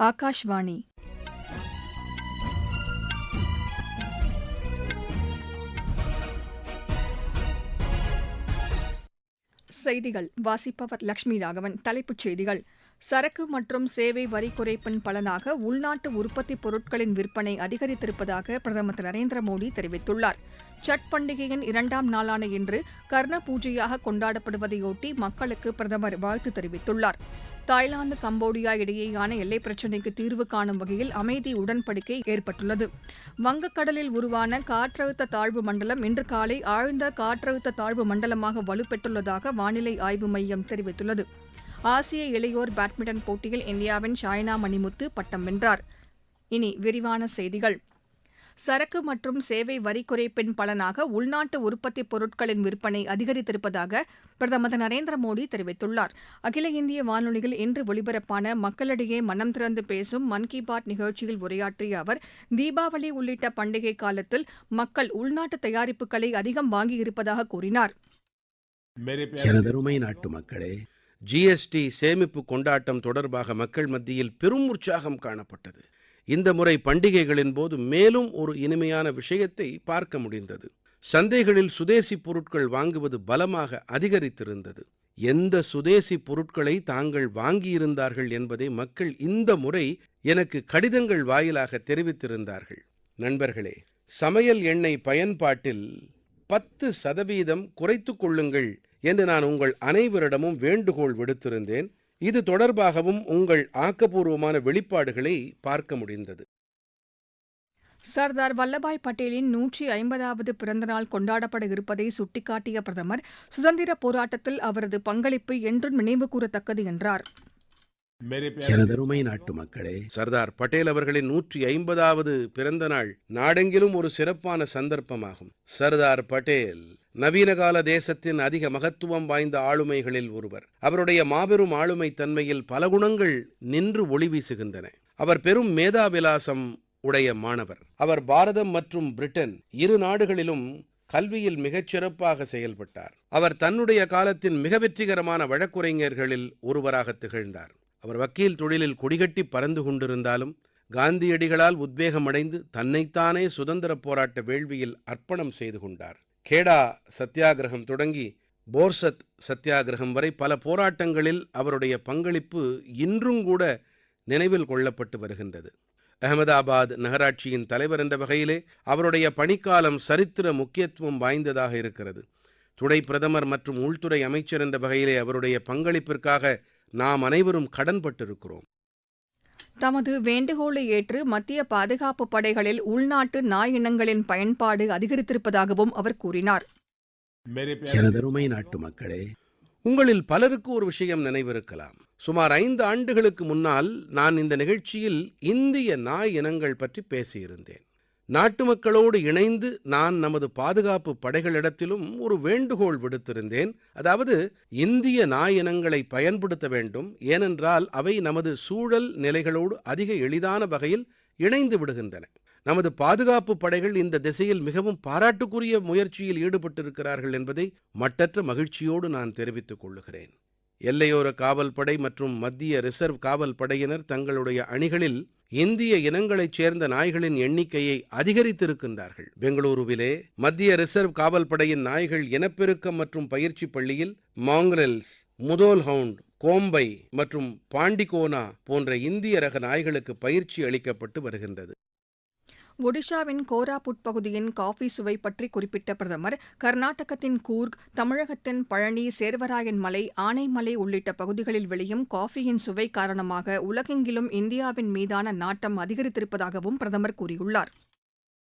ஆகாஷ்வாணி செய்திகள். வாசிப்பவர் லக்ஷ்மி ராகவன். தலைப்புச் செய்திகள். சரக்கு மற்றும் சேவை வரி குறைப்பின் பலனாக உள்நாட்டு உற்பத்தி பொருட்களின் விற்பனை அதிகரித்திருப்பதாக பிரதமர் திரு நரேந்திர மோடி தெரிவித்துள்ளார். சட் பண்டிகையின் இரண்டாம் நாளான இன்று கர்ண பூஜையாக கொண்டாடப்படுவதையொட்டி மக்களுக்கு பிரதமர் வாழ்த்து தெரிவித்துள்ளார். தாய்லாந்து கம்போடியா இடையேயான எல்லைப் பிரச்சினைக்கு தீர்வு காணும் வகையில் அமைதி உடன்படிக்கை ஏற்பட்டுள்ளது. வங்கக்கடலில் உருவான காற்றழுத்த தாழ்வு மண்டலம் இன்று காலை ஆழ்ந்த காற்றழுத்த தாழ்வு மண்டலமாக வலுப்பெற்றுள்ளதாக வானிலை ஆய்வு மையம் தெரிவித்துள்ளது. ஆசிய இளையோர் பேட்மிண்டன் போட்டியில் இந்தியாவின் ஷாய்னா மணிமுத்து பட்டம் வென்றார். இனி விரிவான செய்திகள். சரக்கு மற்றும் சேவை வரி குறைப்பின் பலனாக உள்நாட்டு உற்பத்திப் பொருட்களின் விற்பனை அதிகரித்திருப்பதாக பிரதமர் திரு நரேந்திர மோடி தெரிவித்துள்ளார். அகில இந்திய வானொலியில் இன்று ஒலிபரப்பான மக்களிடையே மனம் திறந்து பேசும் மன் கி பாத் நிகழ்ச்சியில் உரையாற்றிய அவர் தீபாவளி உள்ளிட்ட பண்டிகை காலத்தில் மக்கள் உள்நாட்டு தயாரிப்புகளை அதிகம் வாங்கியிருப்பதாக கூறினார். எனதருமை நாட்டு மக்களே ஜிஎஸ்டி சேமிப்பு கொண்டாட்டம் தொடர்பாக மக்கள் மத்தியில் பெரும் உற்சாகம் காணப்பட்டது. இந்த முறை பண்டிகைகளின் போது மேலும் ஒரு இனிமையான விஷயத்தை பார்க்க முடிந்தது. சந்தைகளில் சுதேசி பொருட்கள் வாங்குவது பலமாக அதிகரித்திருந்தது. எந்த சுதேசி பொருட்களை தாங்கள் வாங்கியிருந்தார்கள் என்பதை மக்கள் இந்த முறை எனக்கு கடிதங்கள் வாயிலாக தெரிவித்திருந்தார்கள். நண்பர்களே சமையல் எண்ணெய் பயன்பாட்டில் பத்து சதவீதம் குறைத்துக் கொள்ளுங்கள். என்று நான் உங்கள் அனைவரிடமும் வேண்டுகோள் விடுத்திருந்தேன். இது தொடர்பாகவும் உங்கள் ஆக்கப்பூர்வமான வெளிப்பாடுகளை பார்க்க முடிந்தது. சர்தார் வல்லபாய் பட்டேலின் நூற்றி ஐம்பதாவது பிறந்தநாள் கொண்டாடப்பட இருப்பதை சுட்டிக்காட்டிய பிரதமர் சுதந்திர போராட்டத்தில் அவரது பங்களிப்பு என்றும் நினைவுகூரத்தக்கது என்றார். எனதருமை நாட்டு மக்களே சர்தார் பட்டேல் அவர்களின் நூற்றி ஐம்பதாவது பிறந்த நாள் நாடெங்கிலும் ஒரு சிறப்பான சந்தர்ப்பமாகும். சர்தார் பட்டேல் நவீனகால தேசத்தின் அதிக மகத்துவம் வாய்ந்த ஆளுமைகளில் ஒருவர். அவருடைய மாபெரும் ஆளுமை தன்மையில் பல குணங்கள் நின்று ஒளி வீசுகின்றன. அவர் பெரும் மேதாவிலாசம் உடைய மாணவர். அவர் பாரதம் மற்றும் பிரிட்டன் இரு நாடுகளிலும் கல்வியில் மிகச் சிறப்பாக செயல்பட்டார். அவர் தன்னுடைய காலத்தின் மிக வெற்றிகரமான வழக்குரைஞர்களில் ஒருவராக திகழ்ந்தார். அவர் வக்கீல் தொழிலில் கொடிகட்டி பறந்து கொண்டிருந்தாலும் காந்தியடிகளால் உத்வேகமடைந்து தன்னைத்தானே சுதந்திரப் போராட்ட வேள்வியில் அர்ப்பணம் செய்து கொண்டார். கேடா சத்தியாகிரகம் தொடங்கி போர்சத் சத்தியாகிரகம் வரை பல போராட்டங்களில் அவருடைய பங்களிப்பு இன்றும் கூட நினைவில் கொள்ளப்பட்டு வருகின்றது. அகமதாபாத் நகராட்சியின் தலைவர் என்ற வகையிலே அவருடைய பணிக்காலம் சரித்திர முக்கியத்துவம் வாய்ந்ததாக இருக்கிறது. துணை பிரதமர் மற்றும் உள்துறை அமைச்சர் என்ற வகையிலே அவருடைய பங்களிப்பிற்காக நாம் அனைவரும் கடன்பட்டிருக்கிறோம். தமது வேண்டுகோளை ஏற்று மத்திய பாதுகாப்பு படைகளில் உள்நாட்டு நாய் இனங்களின் பயன்பாடு அதிகரித்திருப்பதாகவும் அவர் கூறினார். எனதருமை நாட்டு மக்களே உங்களில் பலருக்கு ஒரு விஷயம் நினைவிருக்கலாம். சுமார் ஐந்து ஆண்டுகளுக்கு முன்னால் நான் இந்த நிகழ்ச்சியில் இந்திய நாய் இனங்கள் பற்றி பேசியிருந்தேன். நாட்டு மக்களோடு இணைந்து நான் நமது பாதுகாப்பு படைகளிடத்திலும் ஒரு வேண்டுகோள் விடுத்திருந்தேன். அதாவது இந்திய நாயினங்களை பயன்படுத்த வேண்டும். ஏனென்றால் அவை நமது சூழல் நிலைகளோடு அதிக எளிதான வகையில் இணைந்து விடுகின்றன. நமது பாதுகாப்பு படைகள் இந்த திசையில் மிகவும் பாராட்டுக்குரிய முயற்சியில் ஈடுபட்டிருக்கிறார்கள் என்பதை மட்டற்ற மகிழ்ச்சியோடு நான் தெரிவித்துக் கொள்ளுகிறேன். எல்லையோர காவல் படை மற்றும் மத்திய ரிசர்வ் காவல் படையினர் தங்களுடைய அணிகளில் இந்திய இனங்களைச் சேர்ந்த நாய்களின் எண்ணிக்கையை அதிகரித்திருக்கின்றார்கள். பெங்களூருவிலே மத்திய ரிசர்வ் காவல் படையின் நாய்கள் இனப்பெருக்கம் மற்றும் பயிற்சி பள்ளியில் மாங்ரெல்ஸ் முதோல் ஹவுண்ட் கோம்பை மற்றும் பாண்டிகோனா போன்ற இந்திய ரக நாய்களுக்கு பயிற்சி அளிக்கப்பட்டு வருகின்றது. ஒடிஷாவின் கோராபுட் பகுதியின் காஃபி சுவை பற்றி குறிப்பிட்ட பிரதமர் கர்நாடகத்தின் கூர்க் தமிழகத்தின் பழனி சேர்வராயன் மலை ஆனைமலை உள்ளிட்ட பகுதிகளில் விளையும் காஃபியின் சுவை காரணமாக உலகெங்கிலும் இந்தியாவின் மீதான நாட்டம் அதிகரித்திருப்பதாகவும் பிரதமர் கூறியுள்ளார்.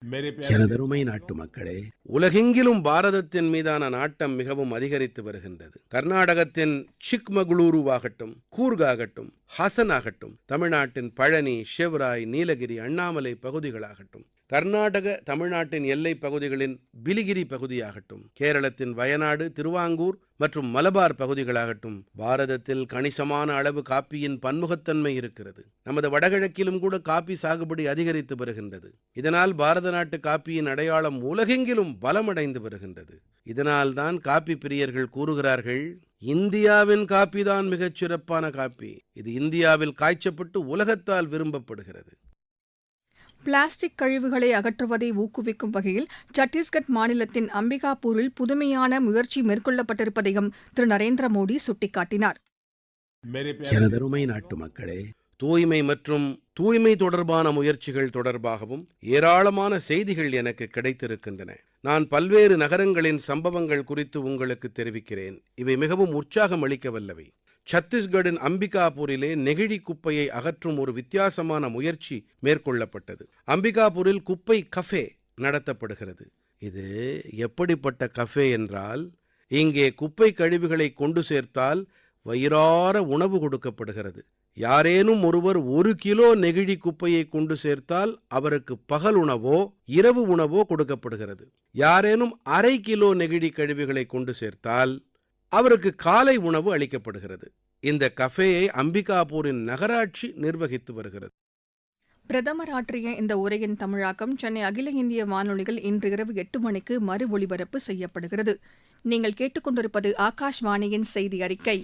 எனதருமை நாட்டு மக்களே உலகெங்கிலும் பாரதத்தின் மீதான நாட்டம் மிகவும் அதிகரித்து வருகின்றது. கர்நாடகத்தின் சிக்மகளூருவாகட்டும் கூர்காகட்டும் ஹசன் ஆகட்டும் தமிழ்நாட்டின் பழனி ஷெவ்ராய் நீலகிரி அண்ணாமலை பகுதிகளாகட்டும் கர்நாடக தமிழ்நாட்டின் எல்லைப் பகுதிகளின் பிலிகிரி பகுதியாகட்டும் கேரளத்தின் வயநாடு திருவாங்கூர் மற்றும் மலபார் பகுதிகளாகட்டும் பாரதத்தில் கணிசமான அளவு காப்பியின் பன்முகத்தன்மை இருக்கிறது. நமது வடகிழக்கிலும் கூட காப்பி சாகுபடி அதிகரித்து வருகின்றது. இதனால் பாரத நாட்டு காப்பியின் அடையாளம் உலகெங்கிலும் பலமடைந்து வருகின்றது. இதனால்தான் காப்பி பிரியர்கள் கூறுகிறார்கள் இந்தியாவின் காப்பி தான் மிகச் சிறப்பான காப்பி. இது இந்தியாவில் காய்ச்சப்பட்டு உலகத்தால் விரும்பப்படுகிறது. பிளாஸ்டிக் கழிவுகளை அகற்றுவதை ஊக்குவிக்கும் வகையில் சத்தீஸ்கர் மாநிலத்தின் அம்பிகாபூரில் புதுமையான முயற்சி மேற்கொள்ளப்பட்டிருப்பதையும் திரு நரேந்திர மோடி சுட்டிக்காட்டினார். எனதருமை நாட்டு மக்களே தூய்மை மற்றும் தூய்மை தொடர்பான முயற்சிகள் தொடர்பாகவும் ஏராளமான செய்திகள் எனக்கு கிடைத்திருக்கின்றன. நான் பல்வேறு நகரங்களின் சம்பவங்கள் குறித்து உங்களுக்கு தெரிவிக்கிறேன். இவை மிகவும் உற்சாகம் அளிக்க வல்லவை சத்தீஸ்கடின் அம்பிகாபூரிலே நெகிழி குப்பையை அகற்றும் ஒரு வித்தியாசமான முயற்சி மேற்கொள்ளப்பட்டது. அம்பிகாபூரில் குப்பை கஃபே நடத்தப்படுகிறது. இது எப்படிப்பட்ட கஃபே என்றால் இங்கே குப்பை கழிவுகளை கொண்டு சேர்த்தால் வயிறார உணவு கொடுக்கப்படுகிறது. யாரேனும் ஒருவர் ஒரு கிலோ நெகிழி குப்பையை கொண்டு சேர்த்தால் அவருக்கு பகல் உணவோ இரவு உணவோ கொடுக்கப்படுகிறது. யாரேனும் அரை கிலோ நெகிழி கழிவுகளை கொண்டு சேர்த்தால் அவருக்கு காலை உணவு அளிக்கப்படுகிறது. இந்த கஃபேயை அம்பிகாபூரின் நகராட்சி நிர்வகித்து வருகிறது. பிரதமர் ஆற்றிய இந்த உரையின் தமிழாக்கம் சென்னை அகில இந்திய வானொலியில் இன்று இரவு எட்டு மணிக்கு மறு ஒலிபரப்பு செய்யப்படுகிறது. நீங்கள் கேட்டுக்கொண்டிருப்பது ஆகாஷ்வாணியின் செய்தி அறிக்கை.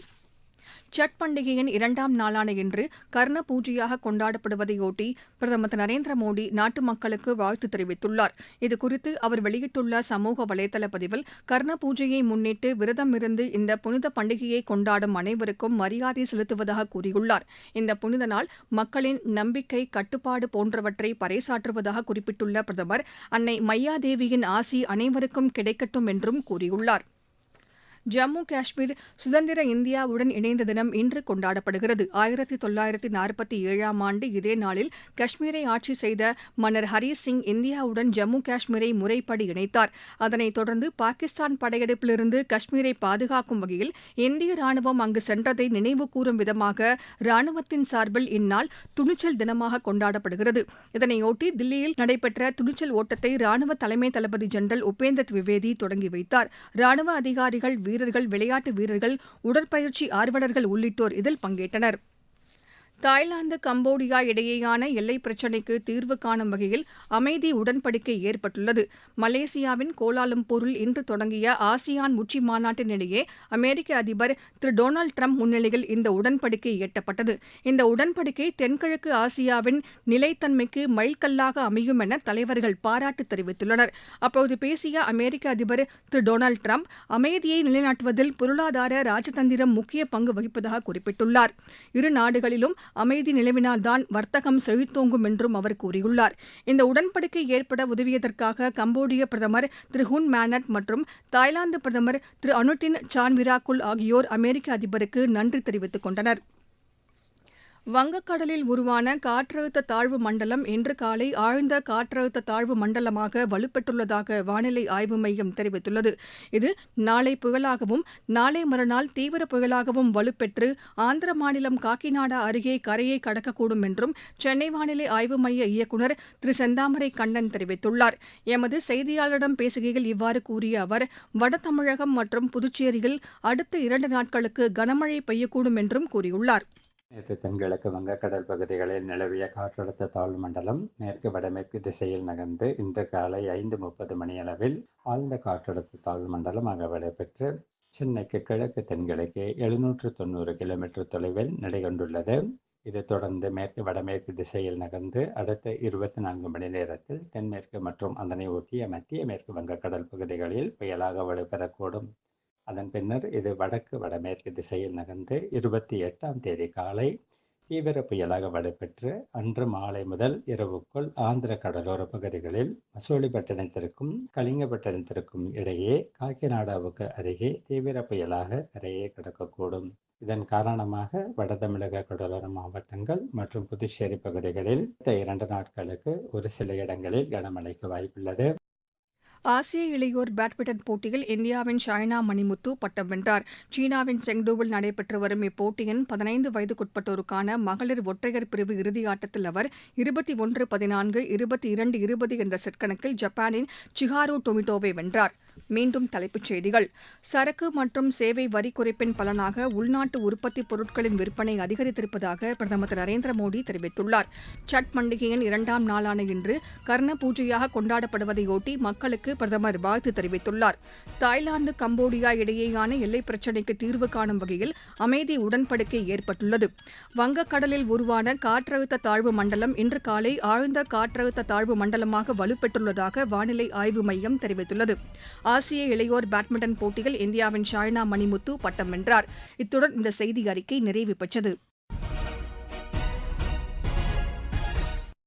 சட் பண்டிகையின் இரண்டாம் நாளான இன்று கர்ண பூஜையாக கொண்டாடப்படுவதையொட்டி பிரதமர் திரு நரேந்திர மோடி நாட்டு மக்களுக்கு வாழ்த்து தெரிவித்துள்ளார். இதுகுறித்து அவர் வெளியிட்டுள்ள சமூக வலைதள பதிவில் கர்ண பூஜையை முன்னிட்டு விரதம் இருந்து இந்த புனித பண்டிகையை கொண்டாடும் அனைவருக்கும் மரியாதை செலுத்துவதாக கூறியுள்ளார். இந்த புனித நாள் மக்களின் நம்பிக்கை கட்டுப்பாடு போன்றவற்றை பறைசாற்றுவதாக குறிப்பிட்டுள்ள பிரதமர் அன்னை மையாதேவியின் ஆசி அனைவருக்கும் கிடைக்கட்டும் என்றும் கூறியுள்ளார். ஜம்மு காஷ்மீர் சுதந்திர இந்தியாவுடன் இணைந்த தினம் இன்று கொண்டாடப்படுகிறது. ஆயிரத்தி தொள்ளாயிரத்தி நாற்பத்தி ஏழாம் ஆண்டு இதே நாளில் காஷ்மீரை ஆட்சி செய்த மன்னர் ஹரி சிங் இந்தியாவுடன் ஜம்மு காஷ்மீரை முறைப்படி இணைத்தார். அதனைத் தொடர்ந்து பாகிஸ்தான் படையெடுப்பிலிருந்து காஷ்மீரை பாதுகாக்கும் வகையில் இந்திய ராணுவம் அங்கு சென்றதை நினைவு கூறும் விதமாக ராணுவத்தின் சார்பில் இந்நாள் துணிச்சல் தினமாக கொண்டாடப்படுகிறது. இதனையொட்டி தில்லியில் நடைபெற்ற துணிச்சல் ஓட்டத்தை ராணுவ தலைமை தளபதி ஜெனரல் உபேந்தர் திவிவேதி தொடங்கி வைத்தார். ராணுவ அதிகாரிகள் வீரர்கள் விளையாட்டு வீரர்கள் உடற்பயிற்சி ஆர்வலர்கள் உள்ளிட்டோர் இதில் பங்கேற்றனர். தாய்லாந்து கம்போடியா இடையேயான எல்லைப் பிரச்சினைக்கு தீர்வு காணும் வகையில் அமைதி உடன்படிக்கை ஏற்பட்டுள்ளது. மலேசியாவின் கோலாலம்பூரில் இன்று தொடங்கிய ஆசியான் உச்சி மாநாட்டினிடையே அமெரிக்க அதிபர் திரு டொனால்டு ட்ரம்ப் முன்னிலையில் இந்த உடன்படிக்கை எட்டப்பட்டது. இந்த உடன்படிக்கை தென்கிழக்கு ஆசியாவின் நிலைத்தன்மைக்கு மைல்கல்லாக அமையும் என தலைவர்கள் பாராட்டு தெரிவித்துள்ளனர். அப்போது பேசிய அமெரிக்க அதிபர் திரு டொனால்டு ட்ரம்ப் அமைதியை நிலைநாட்டுவதில் பொருளாதார ராஜதந்திரம் முக்கிய பங்கு வகிப்பதாக குறிப்பிட்டுள்ளார். இரு நாடுகளிலும் அமைதி நிலவினால்தான் வர்த்தகம் செழித்தோங்கும் என்றும் அவர் கூறியுள்ளார். இந்த உடன்படிக்கை ஏற்பட உதவியதற்காக கம்போடிய பிரதமர் திரு ஹுன் மேனட் மற்றும் தாய்லாந்து பிரதமர் திரு அனுட்டின் சான்விராக்குல் ஆகியோர் அமெரிக்க அதிபருக்கு நன்றி தெரிவித்துக் கொண்டனர். வங்கக்கடலில் உருவான காற்றழுத்த தாழ்வு மண்டலம் இன்று காலை ஆழ்ந்த காற்றழுத்த தாழ்வு மண்டலமாக வலுப்பெற்றுள்ளதாக வானிலை ஆய்வு மையம் தெரிவித்துள்ளது. இது நாளை புயலாகவும் நாளை மறுநாள் தீவிர புயலாகவும் வலுப்பெற்று ஆந்திர மாநிலம் காக்கிநாடா அருகே கரையை கடக்கக்கூடும் என்றும் சென்னை வானிலை ஆய்வு மைய இயக்குநர் திரு செந்தாமரை கண்ணன் தெரிவித்துள்ளார். எமது செய்தியாளரிடம் பேசுகையில் இவ்வாறு கூறிய அவர் வட தமிழகம் மற்றும் புதுச்சேரியில் அடுத்த இரண்டு நாட்களுக்கு கனமழை பெய்யக்கூடும் என்றும் கூறியுள்ளார். நேற்று தென்கிழக்கு வங்கக்கடல் பகுதிகளில் நிலவிய காற்றழுத்த தாழ்வு மண்டலம் மேற்கு வடமேற்கு திசையில் நகர்ந்து இன்று காலை ஐந்து முப்பது மணியளவில் ஆழ்ந்த காற்றழுத்த தாழ்வு மண்டலம் அகவடைபெற்று சென்னைக்கு கிழக்கு தென்கிழக்கே எழுநூற்று தொண்ணூறு கிலோமீட்டர் தொலைவில் நிலைகொண்டுள்ளது. இது தொடர்ந்து மேற்கு வடமேற்கு திசையில் நகர்ந்து அடுத்த இருபத்தி நான்கு மணி நேரத்தில் தென்மேற்கு மற்றும் அதனை ஒட்டிய மத்திய மேற்கு வங்கக்கடல் பகுதிகளில் புயலாக வலுப்பெறக்கூடும். அதன் பின்னர் இது வடக்கு வடமேற்கு திசையில் நகர்ந்து இருபத்தி எட்டாம் தேதி காலை தீவிர புயலாக வலுப்பெற்று அன்று மாலை முதல் இரவுக்குள் ஆந்திர கடலோர பகுதிகளில் மசூலிப்பட்டினத்திற்கும் கலிங்கப்பட்டினத்திற்கும் இடையே காக்கிநாடாவுக்கு அருகே தீவிர புயலாக கரையை கடக்கக்கூடும். இதன் காரணமாக வட தமிழக கடலோர மாவட்டங்கள் மற்றும் புதுச்சேரி பகுதிகளில் இரண்டு நாட்களுக்கு ஒரு சில இடங்களில் கனமழைக்கு வாய்ப்புள்ளது. ஆசிய இளையோர் பேட்மிண்டன் போட்டியில் இந்தியாவின் ஷைனா மணிமுத்து பட்டம் வென்றார். சீனாவின் செங்டூவில் நடைபெற்று வரும் இப்போட்டியின் பதினைந்து வயதுக்குட்பட்டோருக்கான மகளிர் ஒற்றையர் பிரிவு இறுதி ஆட்டத்தில் அவர் இருபத்தி ஒன்று பதினான்கு இருபத்தி இரண்டு இருபது என்ற செட் கணக்கில் ஜப்பானின் சிஹாரு டொமிட்டோவை வென்றார். மீண்டும் தலைப்புச் செய்திகள். சரக்கு மற்றும் சேவை வரி குறைப்பின் பலனாக உள்நாட்டு உற்பத்தி பொருட்களின் விற்பனை அதிகரித்திருப்பதாக பிரதமர் திரு நரேந்திர மோடி தெரிவித்துள்ளார். சட் பண்டிகையின் இரண்டாம் நாளான இன்று கர்ண பூஜையாக கொண்டாடப்படுவதையொட்டி மக்களுக்கு பிரதமர் வாழ்த்து தெரிவித்துள்ளார். தாய்லாந்து கம்போடியா இடையேயான எல்லைப் பிரச்சினைக்கு தீர்வு காணும் வகையில் அமைதி உடன்படிக்கை ஏற்பட்டுள்ளது. வங்கக்கடலில் உருவான காற்றழுத்த தாழ்வு மண்டலம் இன்று காலை ஆழ்ந்த காற்றழுத்த தாழ்வு மண்டலமாக வலுப்பெற்றுள்ளதாக வானிலை ஆய்வு மையம் தெரிவித்துள்ளது. ஆசிய இளையோர் பேட்மிண்டன் போட்டியில் இந்தியாவின் ஷாய்னா மணிமுத்து பட்டம் வென்றார். இத்துடன் இந்த செய்தி அறிக்கை நிறைவு பெற்றது.